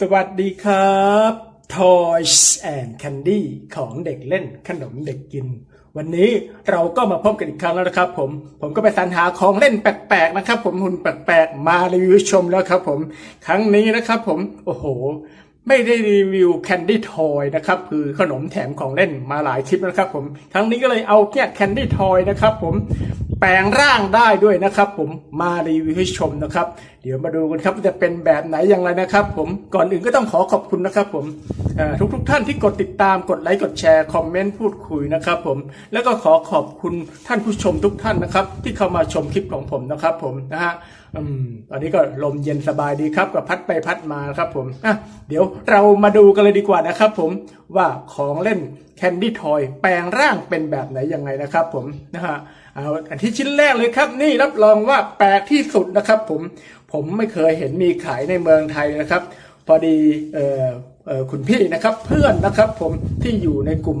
สวัสดีครับ Toys and Candy ของเด็กเล่นขนมเด็กกิน วันนี้เราก็มาพบกันอีกครั้งแล้วนะครับผม ผมก็ไปสรรหาของเล่นแปลกๆนะครับ ผมหุ่นแปลกๆมารีวิวชมแล้วครับผม ครั้งนี้นะครับผม โอ้โห ไม่ได้รีวิวแคนดี้ทอยนะครับ คือขนมแถมของเล่นมาหลายคลิปนะครับผม ครั้งนี้ก็เลยเอาแค่แคนดี้ทอยนะครับผม แปลงร่างได้ด้วยนะครับ ผมมารีวิวให้ชมนะครับ เดี๋ยวมาดูกันครับจะเป็นแบบไหนอย่างไรนะครับ ผมก่อนอื่นก็ต้องขอขอบคุณนะครับ ผมทุกทุกท่านที่กดติดตามกดไลค์กดแชร์คอมเมนต์พูดคุยนะครับ ผมแล้วก็ขอขอบคุณท่านผู้ชมทุกท่านนะครับ ที่เข้ามาชมคลิปของผมนะครับ ผมนะฮะอืมตอนนี้ก็ลมเย็นสบายดีครับกับพัดไปพัดมาครับ ผมอะเดี๋ยวเรามาดูกันเลยดีกว่านะครับ ผมว่าของเล่นแคนดี้ทอยแปลงร่างเป็นแบบไหนยังไงนะครับ ผมนะฮะ เอาอันที่ชิ้นแรกเลยครับ นี่รับรองว่าแปลกที่สุดนะครับ ผมผมไม่เคยเห็นมีขายในเมืองไทยนะครับ พอดีเอ่อเอ่อคุณพี่นะครับเพื่อนนะครับ ผมที่อยู่ในกลุ่ม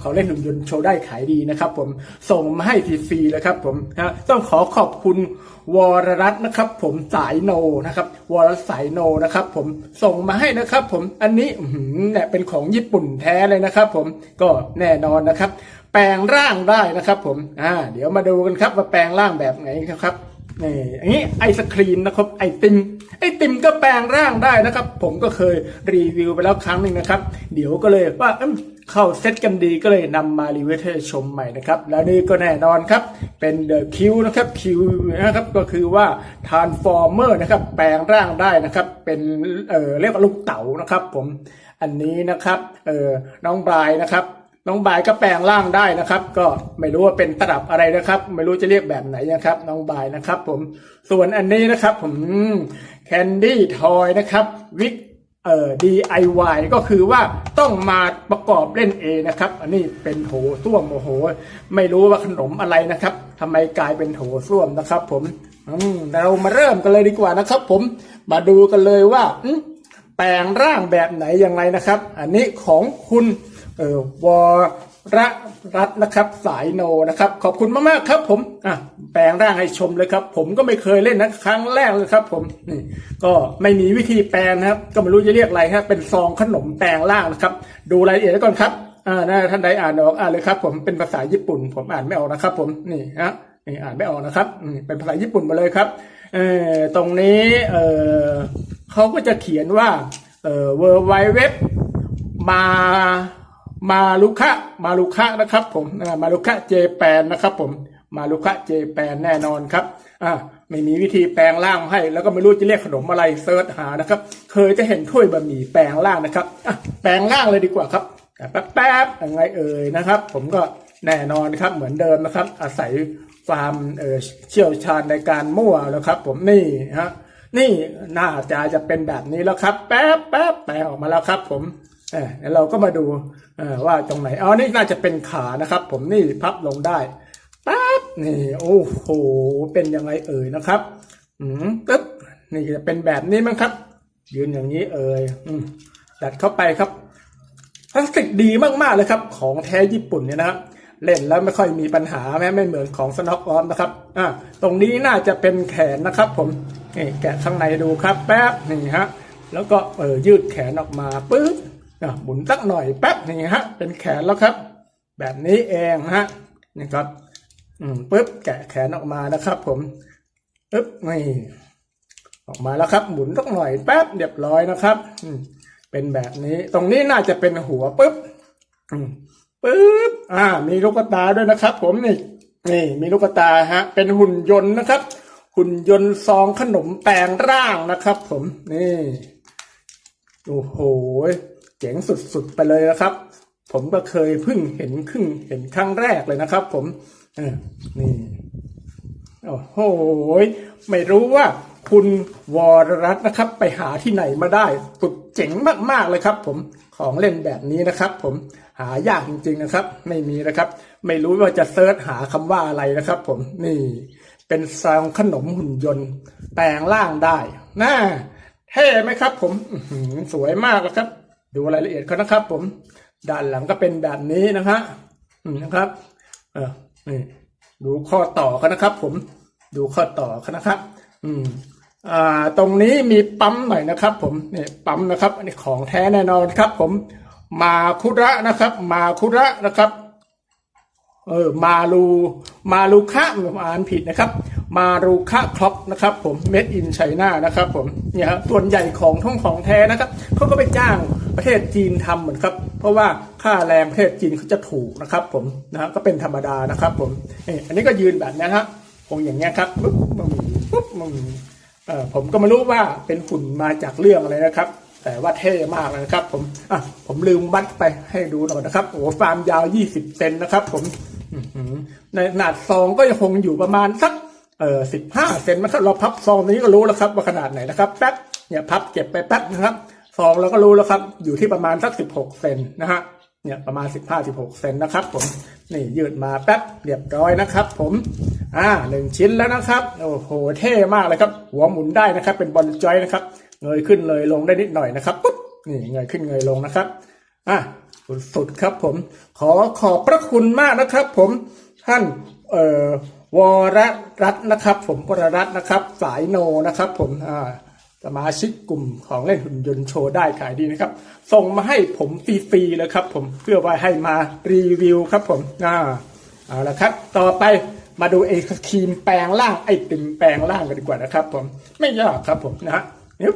เขาเล่นหุ่นยนต์โชว์ได้ขายดีนะครับ ผมส่งมาให้ฟรีๆเลยครับ ผมนะต้องขอขอบคุณวรรัตน์นะครับ ผมสายโนนะครับ วรรัตน์สายโนนะครับ ผมส่งมาให้นะครับ ผมอันนี้เนี่ยเป็นของญี่ปุ่นแท้เลยนะครับ ผมก็แน่นอนนะครับ แปลงร่างได้นะครับ ผมอ่าเดี๋ยวมาดูกันครับว่าแปลงร่างแบบไหนครับนี่อันนี้ไอศครีมนะครับไอติมไอติมก็แปลงร่างได้นะครับ ผมก็เคยรีวิวไปแล้วครั้งหนึ่งนะครับ เดี๋ยวก็เลยว่าเข้าเซตกันดีก็เลยนำมารีวิวให้ชมใหม่นะครับ แล้วนี่ก็แน่นอนครับ เป็นเดอะคิวนะครับคิวนะครับก็คือว่าทานฟอร์เมอร์นะครับ แปลงร่างได้นะครับ เป็นเอ่อเรียกว่าลูกเต๋านะครับ ผมอันนี้นะครับเอ่อน้องบรายนะครับ น้องบายก็แปลงร่างได้นะครับ ก็ไม่รู้ว่าเป็นตลับอะไรนะครับ ไม่รู้จะเรียกแบบไหนนะครับ น้องบายนะครับ ผมส่วนอันนี้นะครับ ผมแคนดี้ทอยนะครับวิกเอ่อ DIY ก็คือว่าต้องมาประกอบเล่นเองนะครับ อันนี้เป็นโถส้วมโอ้โห ไม่รู้ว่าขนมอะไรนะครับทำไมกลายเป็นโถส้วมนะครับ ผมอืมเรามาเริ่มกันเลยดีกว่านะครับ ผมมาดูกันเลยว่าแปลงร่างแบบไหนยังไงนะครับ อันนี้ของคุณ เออวรรัตนะครับ สายโนนะครับ ขอบคุณมากๆครับ ผมอะแปลงร่างให้ชมเลยครับ ผมก็ไม่เคยเล่นนะครั้งแรกเลยครับ ผมนี่ก็ไม่มีวิธีแปลงนะครับ ก็ไม่รู้จะเรียกอะไรครับ เป็นซองขนมแปลงร่างนะครับ ดูรายละเอียดก่อนครับอ่านะท่านใดอ่านออกอ่านเลยครับ ผมเป็นภาษาญี่ปุ่น ผมอ่านไม่ออกนะครับ ผมนี่ฮะนี่อ่านไม่ออกนะครับเป็นภาษาญี่ปุ่นมาเลยครับเออตรงนี้เออเขาก็จะเขียนว่าเออเวอร์ไวเว็บมา มาลุคะมาลุคะนะครับผมมาลุคะเจแปนนะครับผมมาลุคะเจแปนแน่นอนครับอ่าไม่มีวิธีแปลงร่างให้ แล้วก็ไม่รู้จะเรียกขนมอะไรเซิร์ชหานะครับ เคยจะเห็นถ้วยบะหมี่แปลงร่างนะครับอะแปลงร่างเลยดีกว่าครับแต่แป๊บยังไงเอ่ยนะครับ ผมก็แน่นอนครับเหมือนเดิมนะครับ อาศัยความเออเชี่ยวชาญในการมั่วแล้วครับ ผมนี่ฮะนี่หน้าจาจะเป็นแบบนี้แล้วครับ แป๊บแป๊บแปลออกมาแล้วครับ ผม เออแล้วเราก็มาดูว่าตรงไหนอ๋อนี่น่าจะเป็นขานะครับ ผมนี่พับลงได้ปั๊บนี่โอ้โหเป็นยังไงเอ่ยนะครับอืมปึ๊บนี่จะเป็นแบบนี้มั้งครับ ยืนอย่างนี้เอ่ยอืมดัดเข้าไปครับพลาสติกดีมากๆเลยครับ ของแท้ญี่ปุ่นเนี่ยนะครับ เล่นแล้วไม่ค่อยมีปัญหาแม้ไม่เหมือนของสน็อกออมนะครับอ่าตรงนี้น่าจะเป็นแขนนะครับ ผมนี่แกะข้างในดูครับ แป๊บนี่ฮะแล้วก็เออยืดแขนออกมาปึ๊บ หมุนสักหน่อยแป๊บนี่ฮะเป็นแขนแล้วครับ แบบนี้เองนะฮะนี่ครับ อืมปึ๊บแกะแขนออกมานะครับ ผมปึ๊บนี่ออกมาแล้วครับ หมุนสักหน่อยแป๊บเรียบร้อยนะครับอืมเป็นแบบนี้ ตรงนี้น่าจะเป็นหัวปึ๊บอืมปึ๊บอ่า มีลูกตาด้วยนะครับ ผมนี่นี่มีลูกตาฮะ เป็นหุ่นยนต์นะครับ หุ่นยนต์ซองขนมแปลงร่างนะครับ ผมนี่โอ้โห จ๋งสุดๆไปเลยนะครับ ผมก็เคยเพิ่งเห็นครึ่งเห็นครั้งแรกเลยนะครับ ผมเออนี่โอ้โหไม่รู้ว่าคุณวรรัตน์นะครับ ไปหาที่ไหนมาได้สุดเจ๋งมากๆเลยครับ ผมของเล่นแบบนี้นะครับ ผมหายากจริง ๆนะครับ ไม่มีนะครับ ไม่รู้ว่าจะเซิร์ชหาคำว่าอะไรนะครับ ผมนี่ เป็นซองขนมหุ่นยนต์ แปลงร่างได้น่าเท่ไหมครับ ผมสวยมากเลยครับ ดูรายละเอียดเขานะครับ ผม ด้านหลังก็เป็นแบบนี้นะฮะนะครับ เออนี่ดูข้อต่อเขานะครับ ผม ดูข้อต่อเขานะครับ อืมอ่าตรงนี้มีปั๊มหน่อยนะครับ ผมนี่ปั๊มนะครับ อันนี้ของแท้แน่นอนครับ ผม มาคุระนะครับ มาคุระนะครับ เออ มาลู มาลูคะผมอ่านผิดนะครับ มาลูคะครอปนะครับ ผมเม็ดอินไชน่านะครับ ผมเนี่ยส่วนใหญ่ของท่องของแท้นะครับเขาก็ไปจ้าง ประเทศจีนทำเหมือนครับ เพราะว่าค่าแรงประเทศจีนเขาจะถูกนะครับ ผมนะฮะก็เป็นธรรมดานะครับ ผมอันนี้ก็ยืนแบบนี้นะฮะคงอย่างเงี้ยครับปุ๊บมึงปุ๊บมึงเออผมก็ไม่รู้ว่าเป็นฝุ่นมาจากเรื่องอะไรนะครับ แต่ว่าเท่มากเลยนะครับผมอะผมลืมวัดไปให้ดูหน่อยนะครับโอ้ฟาร์มยาว 20 เซนนะครับ ผมในขนาดซองก็ยังคงอยู่ประมาณสักเอ่อ15เซนนะครับเราพับซองนี้ก็รู้แล้วครับว่าขนาดไหนนะครับแป๊บเนี่ยพับเก็บไปแป๊บนะครับ ซองเราก็รู้แล้วครับ อยู่ที่ประมาณสัก16เซนนะฮะเนี่ยประมาณ15-16เซนนะครับ ผมนี่ยืดมาแป๊บเรียบร้อยนะครับ ผมอ่าหนึ่งชิ้นแล้วนะครับโอ้โหเท่มากเลยครับ หัวหมุนได้นะครับ เป็นบอลจอยนะครับ เงยขึ้นเลยลงได้นิดหน่อยนะครับปุ๊บนี่เงยขึ้นเงยลงนะครับอะสุดครับผม ขอขอบพระคุณมากนะครับ ผมท่านเอ่อวรรัตน์นะครับ ผมวรรัตน์นะครับ สายโนนะครับ ผมอ่า สมาชิกกลุ่มของเล่นหุ่นยนต์โชว์ได้ขายดีนะครับ ส่งมาให้ผมฟรีๆเลยครับ ผมเพื่อไว้ให้มารีวิวครับผมอ่าเอาละครับ ต่อไปมาดูไอศครีมแปลงร่างไอติมแปลงร่างกันดีกว่านะครับ ผมไม่ยากครับผมนะฮะนิ้ว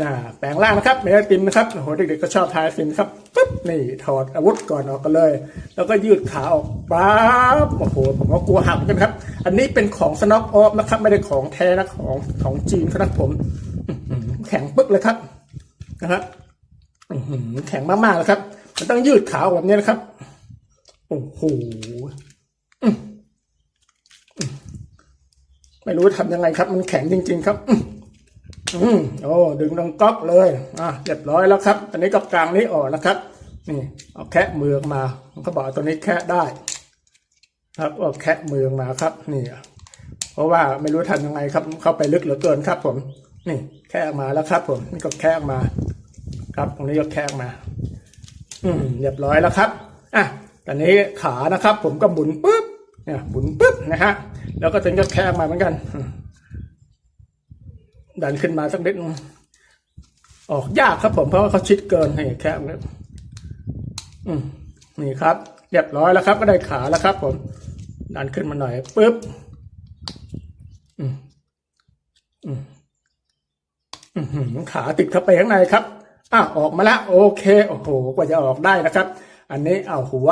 น่าแปลงร่างนะครับเมลติมนะครับโอ้โหเด็กๆก็ชอบทายสินครับปุ๊บนี่ถอดอาวุธก่อนออกกันเลย แล้วก็ยืดขาออกปั๊บโอ้โหผมก็กลัวหักนกันครับ อันนี้เป็นของสน็อกออฟนะครับ ไม่ได้ของแท้นะของของจีนครับผม แข็งปึ๊กเลยครับนะฮะแข็งมากๆเลยครับ มันต้องยืดขาแบบนี้นะครับ โอ้โหไม่รู้ทำยังไงครับ มันแข็งจริง ๆ ครับอืมโอ้ดึงดังก๊อกเลย อะเรียบร้อยแล้วครับ ตอนนี้กับกลางนี้ออกนะครับ นี่เอาแคะมือออกมาเขาบอกตัวนี้แคะได้ ครับเอาแคะมือออกมาครับ นี่เพราะว่าไม่รู้ทันยังไงครับ เข้าไปลึกเหลือเกินครับผม นี่แคะออกมาแล้วครับ ผมนี่ก็แคะออกมา ครับตรงนี้ก็แคะออกมา อืมเรียบร้อยแล้วครับอะตอนนี้ขานะครับ ผมก็บุนปุ๊บเนี่ยบุนปุ๊บนะฮะแล้วก็ตอนก็แคะออกมาเหมือนกัน ดันขึ้นมาสักนิดนึงออกยากครับ ผมเพราะว่าเขาชิดเกินนี่แค่นี้อืมนี่ครับ เรียบร้อยแล้วครับ ก็ได้ขาแล้วครับ ผมดันขึ้นมาหน่อยปุ๊บอืมอืม ขาติดเข้าไปข้างในครับอะออกมาแล้วโอเคโอ้โหกว่าจะออกได้นะครับ อันนี้เอาหัว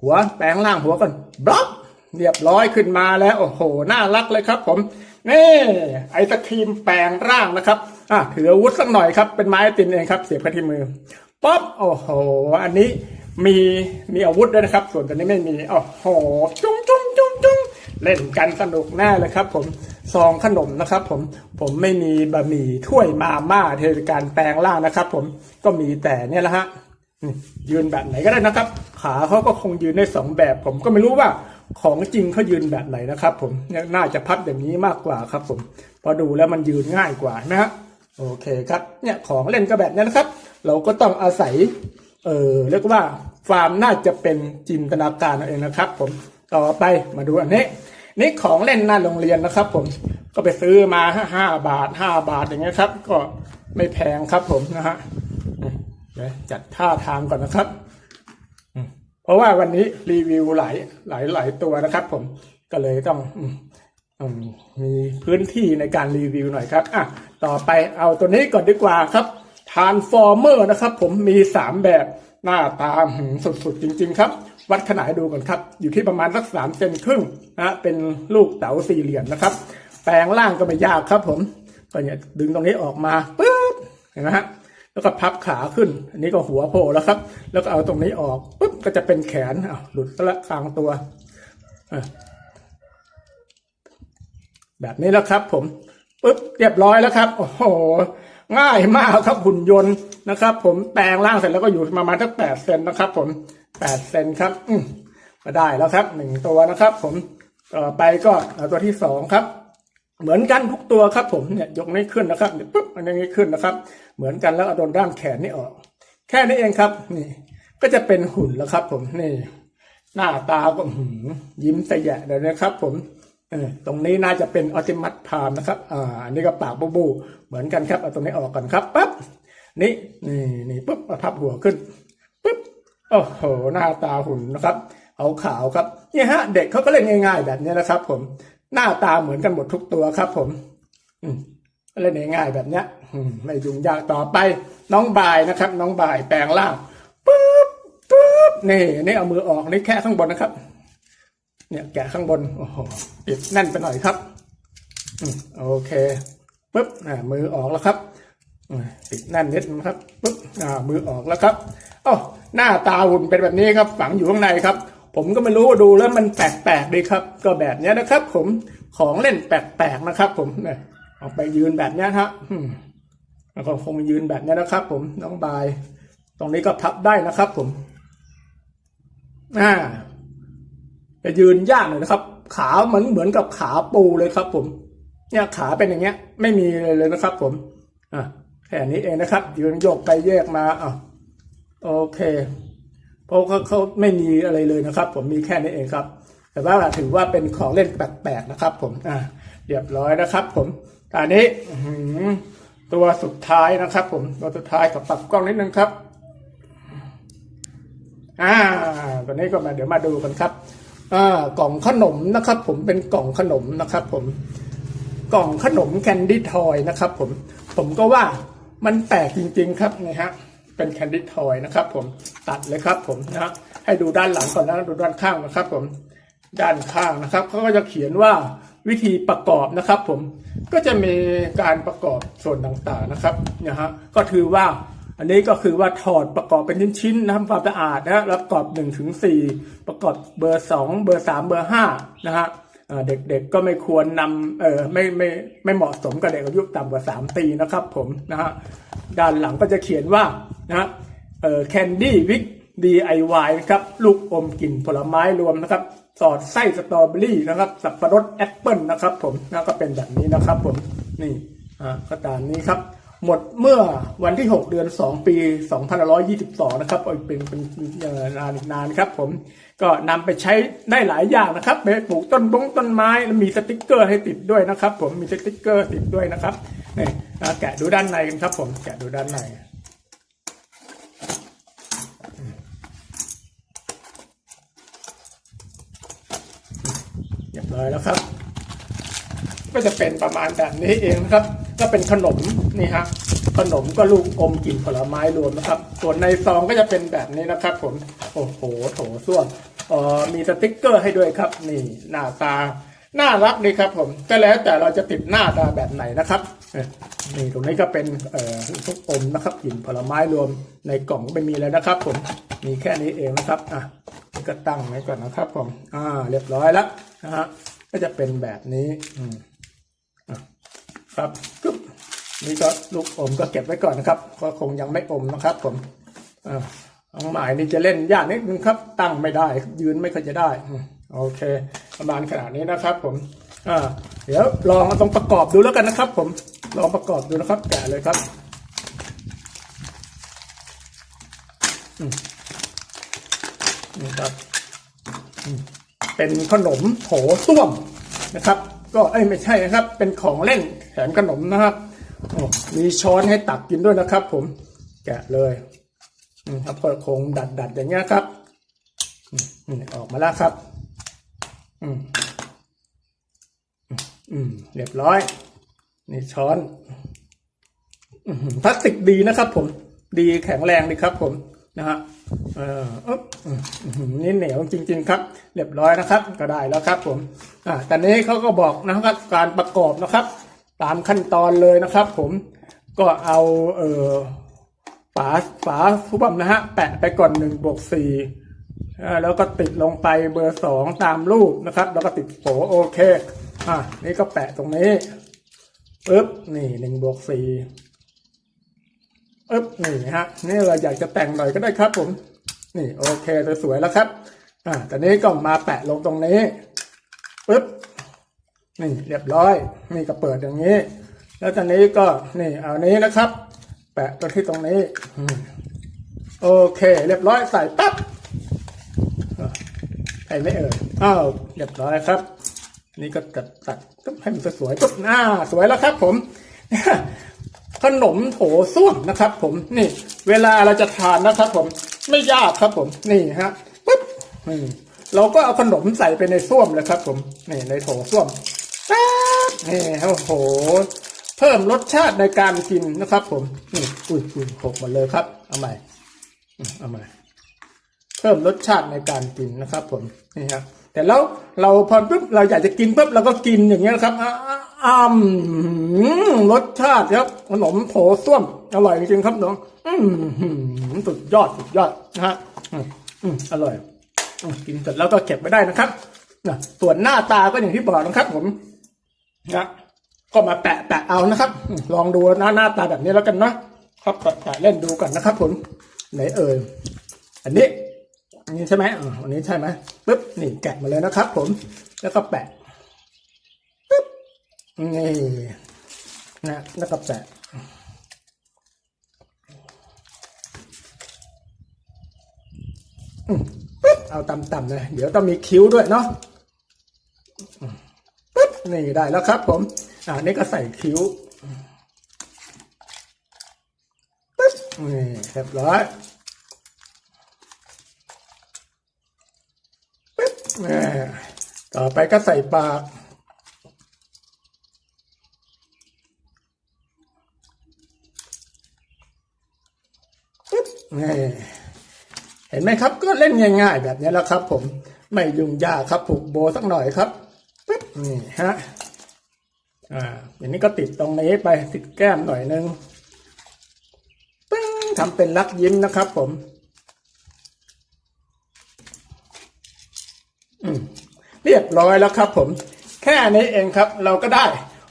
หัวแปลงล่างหัวก่อนบล็อกเรียบร้อยขึ้นมาแล้วโอ้โหน่ารักเลยครับ ผมนี่ไอศครีมแปลงร่างนะครับอะถืออาวุธสักหน่อยครับเป็นไม้ติมเองครับเสียบเข้าที่มือป๊อบโอ้โห อันนี้มีมีอาวุธด้วยนะครับ ส่วนตัวนี้ไม่มีโอ้โหจุ้งจุ้งจุ้งจุ้งเล่นกันสนุกแน่เลยครับ ผม ซองขนมนะครับผมผมไม่มีบะหมี่ถ้วยมาม่าเทการแปลงร่างนะครับ ผมก็มีแต่เนี่ยแหละฮะยืนแบบไหนก็ได้นะครับ ขาเขาก็คงยืนได้สองแบบ ผมก็ไม่รู้ว่าของจริงเขายืนแบบไหนนะครับ ผมน่าจะพับอย่างนี้มากกว่าครับ ผมพอดูแล้วมันยืนง่ายกว่านะฮะโอเคครับเนี่ยของเล่นก็แบบนี้นะครับ เราก็ต้องอาศัยเออเรียกว่าฟามน่าจะเป็นจินตนาการเอาเองนะครับ ผมต่อไปมาดูอันนี้ นี่ของเล่นหน้าโรงเรียนนะครับ ผมก็ไปซื้อมาห้าบาทห้าบาทอย่างเงี้ยครับ ก็ไม่แพงครับ ผมนะฮะเดี๋ยวจัดท่าทางก่อนนะครับ เพราะว่าวันนี้รีวิวหลายหลายหลายตัวนะครับ ผมก็เลยต้องมีพื้นที่ในการรีวิวหน่อยครับอะต่อไปเอาตัวนี้ก่อนดีกว่าครับทานฟอร์เมอร์นะครับ ผมมีสามแบบหน้าตาสุดๆจริง ๆ ครับ วัดขนาดให้ดูก่อนครับ อยู่ที่ประมาณสักสามเซนครึ่งนะฮะเป็นลูกเต๋าสี่เหลี่ยมนะครับ แปลงร่างก็ไม่ยากครับ ผมก็เนี่ยดึงตรงนี้ออกมาปึ๊บเห็นไหมฮะแล้วก็พับขาขึ้น อันนี้ก็หัวโผล่แล้วครับ แล้วก็เอาตรงนี้ออกปุ๊บก็จะเป็นแขนอ้าวหลุดซะละกลางตัวแบบนี้แล้วครับ ผมปุ๊บเรียบร้อยแล้วครับ โอ้โห ง่ายมากครับหุ่นยนต์นะครับ ผมแปลงร่างเสร็จแล้วก็อยู่ประมาณสักแปดเซนนะครับ ผมแปดเซนครับอืมก็ได้แล้วครับหนึ่งตัวนะครับ ผมต่อไปก็เอาตัวที่สองครับ เหมือนกันทุกตัวครับ ผมเนี่ยยกนี้ขึ้นนะครับเนี่ยปุ๊บอันนี้ขึ้นนะครับ เหมือนกันแล้วเอาโดนด้ามแขนนี่ออก แค่นี้เองครับ นี่ ก็จะเป็นหุ่นแล้วครับ ผมนี่ หน้าตาก็อื้อหือยิ้มสยะเลยนะครับ ผม ตรงนี้น่าจะเป็นออติมัสพามนะครับ อ่า อันนี้ก็ปากบูบู เหมือนกันครับเอาตรงนี้ออกก่อนครับปั๊บ นี่นี่นี่ปุ๊บเอาพับหัวขึ้นปุ๊บ โอ้โห หน้าตาหุ่นนะครับ เอาขาวครับ นี่ฮะ เด็กเขาก็เล่นง่าย ๆ แบบนี้นะครับ ผม หน้าตาเหมือนกันหมดทุกตัวครับ ผม อืมเล่นง่ายๆแบบเนี้ยไม่ยุ่งยากต่อไป น้องบายนะครับ น้องบายแปลงร่างปุ๊บปุ๊บนี่นี่เอามือออกนี่แค่ข้างบนนะครับ เนี่ยแกะข้างบนโอ้โหปิดแน่นไปหน่อยครับโอเคปุ๊บอ่ามือออกแล้วครับปิดแน่นนิดนะครับปุ๊บอ่ามือออกแล้วครับอ๋อหน้าตาหุ่นเป็นแบบนี้ครับ ฝังอยู่ข้างในครับ ผมก็ไม่รู้ดูแล้วมันแปลกๆดีครับ ก็แบบนี้นะครับ ผมของเล่นแปลกๆนะครับ ผมเนี่ยออกไปยืนแบบนี้ยฮะอืมแล้วก็คงยืนแบบนี้นะครับ ผมน้องบาย ตรงนี้ก็พับได้นะครับ ผมอ่า จะยืนยากหน่อยนะครับ ขาเหมือนเหมือนกับขาปูเลยครับ ผม เนี่ยขาเป็นอย่างเงี้ย ไม่มีเลยเลยนะครับ ผมอะแค่นี้เองนะครับ ยืนโยกไปแยกมาอะโอเคเพราะเขาเขาไม่มีอะไรเลยนะครับ ผมมีแค่นี้เองครับ แต่ว่าถือว่าเป็นของเล่นแปลกๆนะครับ ผมอะเรียบร้อยนะครับ ผมตอนนี้ตัวสุดท้ายนะครับ ผมตัวสุดท้ายขอปรับกล้องนิดนึงครับอ่าตอนนี้ก็มาเดี๋ยวมาดูกันครับ กล่องขนมนะครับ ผมเป็นกล่องขนมนะครับ ผมกล่องขนมแคนดี้ทอยนะครับ ผมผมก็ว่ามันแปลกจริง ๆ ครับนี่ฮะเป็นแคนดี้ทอยนะครับ ผมตัดเลยครับ ผมนะฮะให้ดูด้านหลังก่อนนะดูด้านข้างนะครับ ผมด้านข้างนะครับเขาก็จะเขียนว่าวิธีประกอบนะครับ ผมก็จะมีการประกอบส่วนต่างๆนะครับเนี่ยฮะก็ถือว่า อันนี้ก็คือว่าถอดประกอบเป็นชิ้นๆนะทำความสะอาดนะแล้วประกอบ1นถึงสประกอบเบอร์ 2 เบอร์ 3 เบอร์ 5 นะฮะเด็กๆก็ไม่ควรนำเออไม่ไม่ไม่เหมาะสมกับเด็กอายุต่ำกว่า 3 ปีนะครับผมนะฮะด้านหลังก็จะเขียนว่านะฮะเออแคนดี้วิก DIY นะครับลูกอมกลิ่นผลไม้รวมนะครับสอดไส้สตรอเบอรี่นะครับสับปะรดแอปเปิลนะครับผมนะก็เป็นแบบนี้นะครับผมนี่อ่าก็ตามนี้ครับ หมดเมื่อวันที่ 6 เดือน 2 ปี2522 นะครับอีกเป็นเป็นเอ่อนานอีกนานครับผม ก็นำไปใช้ได้หลายอย่างนะครับไปปลูกต้นบงต้นไม้แล้วมีสติกเกอร์ให้ติดด้วยนะครับผมมีสติกเกอร์ติดด้วยนะครับนี่แกะดูด้านในกันครับผมแกะดูด้านในเรียบร้อยแล้วครับ ก็จะเป็นประมาณแบบนี้เองนะครับ ก็เป็นขนมนี่ฮะขนมก็ลูกอมกลิ่นผลไม้รวมนะครับ ส่วนในซองก็จะเป็นแบบนี้นะครับ ผมโอ้โหโถส้วมเอ่อมีสติ๊กเกอร์ให้ด้วยครับ นี่หน้าตาน่ารักดีครับผมก็แล้วแต่เราจะติดหน้าตาแบบไหนนะครับนี่ตรงนี้ก็เป็นเอ่อลูกอมนะครับกลิ่นผลไม้รวมในกล่องก็ไม่มีแล้วนะครับ ผมมีแค่นี้เองนะครับอะก็ตั้งไว้ก่อนนะครับผมอ่าเรียบร้อยแล้วนะฮะก็จะเป็นแบบนี้อืม ครับกึ๊บนี่ก็ลูกอมก็เก็บไว้ก่อนนะครับ ก็คงยังไม่อมนะครับ ผมอ่าน้องหมายนี่จะเล่นยากนิดนึงครับ ตั้งไม่ได้ ยืนไม่ค่อยจะได้ โอเค ประมาณขนาดนี้นะครับ ผมอ่าเดี๋ยวลองเอาตรงประกอบดูแล้วกันนะครับ ผมลองประกอบดูนะครับ แกะเลยครับนี่ครับเป็นขนมโถส้วมนะครับ ก็เอ้ยไม่ใช่นะครับ เป็นของเล่น แถมขนมนะครับมีช้อนให้ตักกินด้วยนะครับ ผมแกะเลยครับก็คงดัดดัดๆอย่างเงี้ยครับอืมอืมอกมาแล้วครับอืมอืมเรียบร้อย นี่ช้อนพลาสติกดีนะครับ ผม ดีแข็งแรงดีครับ ผมนะฮะเอออึ๊บอื้อหือนี่เหนียวจริง ๆ ครับ เรียบร้อยนะครับ ก็ได้แล้วครับ ผม อ่าแต่นี้เขาก็บอกนะครับ การประกอบนะครับ ตามขั้นตอนเลยนะครับ ผมก็เอาเออฝาฝาทุบนะฮะแปะไปก่อนหนึ่งบวกสี่แล้วก็ติดลงไปเบอร์สองตามรูปนะครับ แล้วก็ติดโผโอเคอ่านี่ก็แปะตรงนี้ปึ๊บนี่หนึ่งบวกสี่ปึ๊บนี่ฮะนี่เราอยากจะแต่งหน่อยก็ได้ครับ ผม นี่โอเคสวยๆแล้วครับ อ่าตอนนี้ก็มาแปะลงตรงนี้ปึ๊บ นี่เรียบร้อย นี่ก็เปิดอย่างนี้ แล้วตอนนี้ก็นี่เอานี้นะครับ แปะตัวที่ตรงนี้ โอเค เรียบร้อยใส่ปั๊บอะใส่ไม่เอ่ยอ้าวเรียบร้อยครับ นี่ก็ตัดตัดให้มันสวยๆปุ๊บหน้าสวยแล้วครับ ผมขนมโถส้วมนะครับ ผมนี่ เวลาเราจะทานนะครับ ผมไม่ยากครับผม นี่ฮะปุ๊บนี่เราก็เอาขนมใส่ไปในส้วมเลยครับ ผมนี่ในโถส้วม นี่โอ้โห เพิ่มรสชาติในการกินนะครับ ผมนี่อุ้ยอุ้ยหกหมดเลยครับ เอาใหม่เอาใหม่เพิ่มรสชาติในการกินนะครับ ผมนี่ครับแต่แล้วเราพอปุ๊บเราอยากจะกินปุ๊บเราก็กินอย่างเงี้ยครับอ่าอ่าอ่ารสชาติครับขนมโถส้วมอร่อยจริงครับน้องอืมสุดยอดสุดยอดนะฮะอืมอร่อยกินเสร็จแล้วก็เก็บไว้ได้นะครับส่วนหน้าตาก็อย่างที่บอกนะครับผม นะก็มาแปะแปะเอานะครับ ลองดูหน้าหน้าตาแบบนี้แล้วกันนะครับแปะแปะเล่นดูกันนะครับ ผมไหนเอ่ยอันนี้ อันนี้ใช่ไหมอ่าอันนี้ใช่ไหมปึ๊บนี่แกะมาเลยนะครับ ผมแล้วก็แปะปึ๊บนี่นะแล้วก็แปะปึ๊บเอาต่ำๆเลยเดี๋ยวต้องมีคิ้วด้วยเนาะ นี่ได้แล้วครับ ผม อ่านี่ก็ใส่คิ้วปึ๊บนี่เรียบร้อยแหม่ต่อไปก็ใส่ปากปึ๊บแหม่เห็นไหมครับ ก็เล่นง่าย ๆ แบบนี้แล้วครับ ผมไม่ยุ่งยากครับผูกโบสักหน่อยครับ นี่ฮะ อ่าอย่างนี้ก็ติดตรงนี้ไปติดแก้มหน่อยนึงปึ้งทำเป็นรักยิ้มนะครับผมเรียบร้อยแล้วครับผม แค่นี้เองครับ เราก็ได้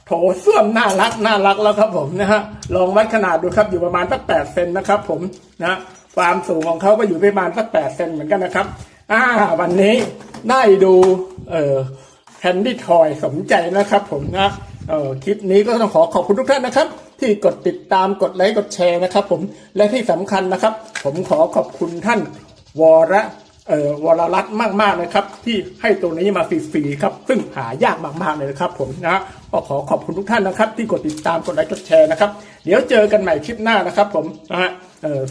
โถส้วมน่ารักน่ารักแล้วครับผมนะฮะลองวัดขนาดดูครับอยู่ประมาณสักแปดเซนนะครับผมนะความสูงของเขาก็อยู่ประมาณสักแปดเซนเหมือนกันนะครับอ่าวันนี้ได้ดู เอ่อ แคนดี้ทอยสมใจนะครับผมนะเออคลิปนี้ก็ต้องขอขอบคุณทุกท่านนะครับ ที่กดติดตามกดไลค์กดแชร์นะครับ ผมและที่สำคัญนะครับ ผมขอขอบคุณท่านวรเอ่อวรรัตน์มากๆเลยครับ ที่ให้ตัวนี้มาฟรีๆครับ ซึ่งหายากมากๆเลยนะครับ ผมนะก็ขอขอบคุณทุกท่านนะครับ ที่กดติดตามกดไลค์กดแชร์นะครับ เดี๋ยวเจอกันใหม่คลิปหน้านะครับ ผมนะฮะ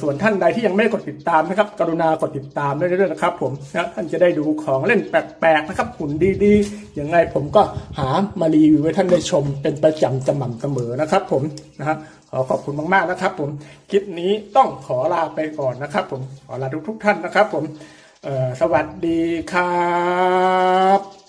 ส่วนท่านใดที่ยังไม่กดติดตามนะครับ กรุณากดติดตามได้วยด้วยๆนะครับ ผมนะท่านจะได้ดูของเล่นแปลกๆนะครับหุ่นดีๆยังไงผมก็หามารีวิวให้ท่านได้ชมเป็นประจำสม่ำเสมอนะครับ ผมนะฮะขอขอบคุณมากๆนะครับ ผมคลิปนี้ต้องขอลาไปก่อนนะครับ ผมขอลาทุกๆท่านนะครับ ผมสวัสดีครับ